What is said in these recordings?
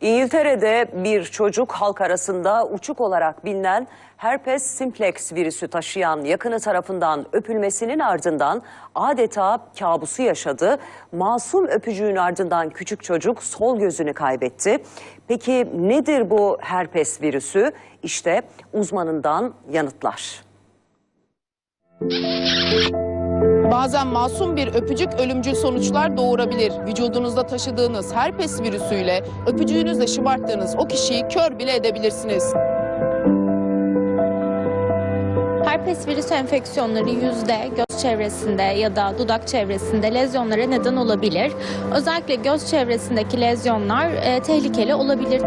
İngiltere'de bir çocuk halk arasında uçuk olarak bilinen herpes simplex virüsü taşıyan yakını tarafından öpülmesinin ardından adeta kabusu yaşadı. Masum öpücüğün ardından küçük çocuk sol gözünü kaybetti. Peki nedir bu herpes virüsü? İşte uzmanından yanıtlar. Bazen masum bir öpücük ölümcül sonuçlar doğurabilir. Vücudunuzda taşıdığınız herpes virüsüyle öpücüğünüzle şımarttığınız o kişiyi kör bile edebilirsiniz. Herpes virüsü enfeksiyonları yüzde göz çevresinde ya da dudak çevresinde lezyonlara neden olabilir. Özellikle göz çevresindeki lezyonlar e, tehlikeli olabilir.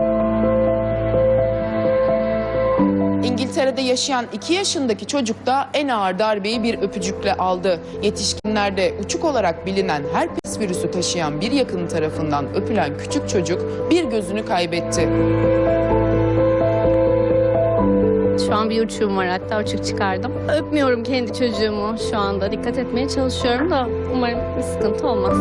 İngiltere'de yaşayan 2 yaşındaki çocuk da en ağır darbeyi bir öpücükle aldı. Yetişkinlerde uçuk olarak bilinen herpes virüsü taşıyan bir yakını tarafından öpülen küçük çocuk bir gözünü kaybetti. Şu an bir uçuğum var hatta uçuk çıkardım. Öpmüyorum kendi çocuğumu şu anda. Dikkat etmeye çalışıyorum da umarım bir sıkıntı olmaz.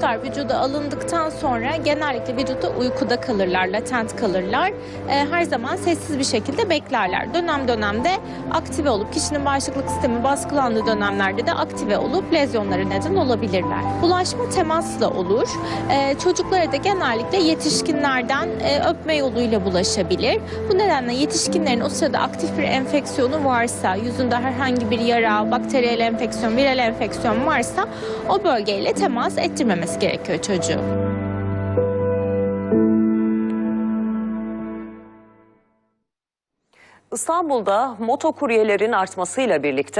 Virüsler vücuda alındıktan sonra genellikle vücutta uykuda kalırlar, latent kalırlar. E, her zaman sessiz bir şekilde beklerler. Dönem dönemde aktive olup kişinin bağışıklık sistemi baskılandığı dönemlerde de aktive olup lezyonlara neden olabilirler. Bulaşma temasla olur. E, çocuklara da genellikle yetişkinlerden e, öpme yoluyla bulaşabilir. Bu nedenle yetişkinlerin o sırada aktif bir enfeksiyonu varsa, yüzünde herhangi bir yara, bakteriyel enfeksiyon, viral enfeksiyon varsa o bölgeyle temas ettirmemesi gerekiyor çocuğu. İstanbul'da motokuryelerin artmasıyla birlikte